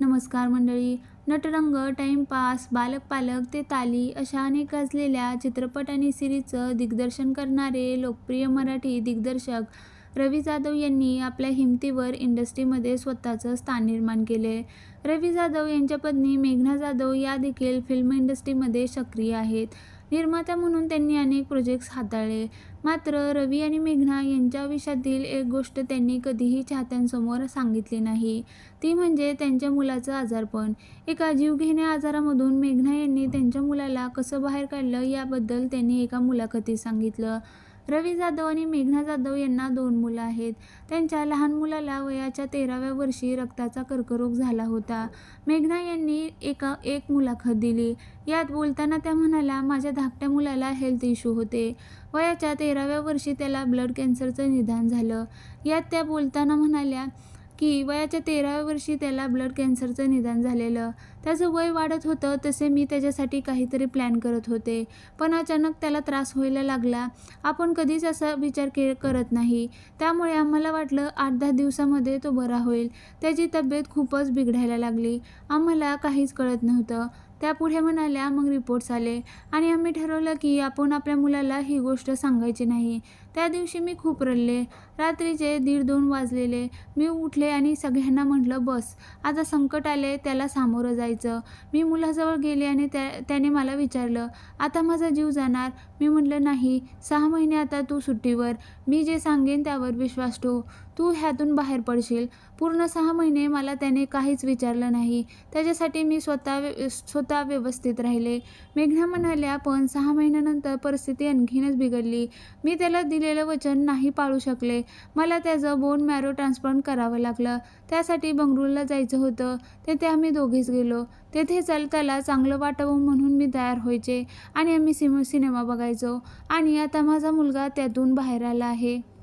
नमस्कार मंडळी. नटरंग टाइमपास बालक पालक ते ताली अशा अनेक गाजलेल्या चित्रपट आणि सिरीजचं दिग्दर्शन करणारे लोकप्रिय मराठी दिग्दर्शक रवी जाधव यांनी आपल्या हिमतीवर इंडस्ट्रीमध्ये स्वतःचं स्थान निर्माण केले. रवी जाधव यांच्या पत्नी मेघना जाधव या देखील फिल्म इंडस्ट्रीमध्ये सक्रिय आहेत. निर्माता म्हणून त्यांनी अनेक प्रोजेक्ट्स हाताळले. मात्र रवी आणि मेघना यांच्या आयुष्यातील एक गोष्ट त्यांनी कधीही चाहत्यांसमोर सांगितली नाही. ती म्हणजे त्यांच्या मुलाचं आजारपण. एका जीवघेण्या आजारामधून मेघना यांनी त्यांच्या मुलाला कसं बाहेर काढलं याबद्दल त्यांनी एका मुलाखतीत सांगितलं. रवी जाधव आणि मेघना जाधव यांना दोन मुलं आहेत. त्यांच्या लहान मुलाला वयाच्या तेराव्या वर्षी रक्ताचा कर्करोग झाला होता. मेघना यांनी एका एक मुलाखत दिली. यात बोलताना त्या म्हणाल्या माझ्या धाकट्या मुलाला हेल्थ इश्यू होते. वयाच्या तेराव्या वर्षी त्याला ब्लड कॅन्सरचं निदान झालं. यात त्या बोलताना म्हणाल्या की वयाच्या तेराव्या वर्षी त्याला ब्लड कॅन्सरचं निदान झालेलं. त्याचं वय वाढत होतं तसे मी त्याच्यासाठी काहीतरी प्लॅन करत होते. पण अचानक त्याला त्रास व्हायला लागला. आपण कधीच असा विचार के करत नाही. त्यामुळे आम्हाला वाटलं आठ दहा दिवसामध्ये तो बरा होईल. त्याची तब्येत खूपच बिघडायला लागली. आम्हाला काहीच कळत नव्हतं. त्या पुढे म्हणाल्या मग रिपोर्ट्स आले आणि आम्ही ठरवलं की आपण आपल्या मुलाला ही गोष्ट सांगायची नाही. त्या दिवशी मी खूप रडले. रात्रीचे दीड दोन वाजलेले. मी उठले आणि सगळ्यांना म्हटलं बस. आता संकट आले त्याला सामोरं जायचं. मी मुलाजवळ गेले आणि त्या त्याने मला विचारलं आता माझा जीव जाणार? मी म्हटलं नाही. सहा महिने आता तू सुट्टीवर. मी जे सांगेन त्यावर विश्वास ठेव. तू ह्यातून बाहेर पडशील. पूर्ण सहा महिने मला त्याने काहीच विचारलं नाही. त्याच्यासाठी मी स्वतः स्वत स्वतः व्यवस्थित राहिले. मेघना म्हणाल्या पण सहा महिन्यानंतर परिस्थिती आणखीनच बिघडली. मी त्याला दिलेलं वचन नाही पाळू शकले. मला त्याचं बोन मॅरो ट्रान्सप्लांट करावं लागलं. त्यासाठी बंगळूरला जायचं होतं. तेथे आम्ही दोघेच गेलो. तेथे चल त्याला चांगलं वाटावं म्हणून मी तयार व्हायचे आणि आम्ही सिम सिनेमा बघायचो. आणि आता माझा मुलगा त्यातून बाहेर आला आहे.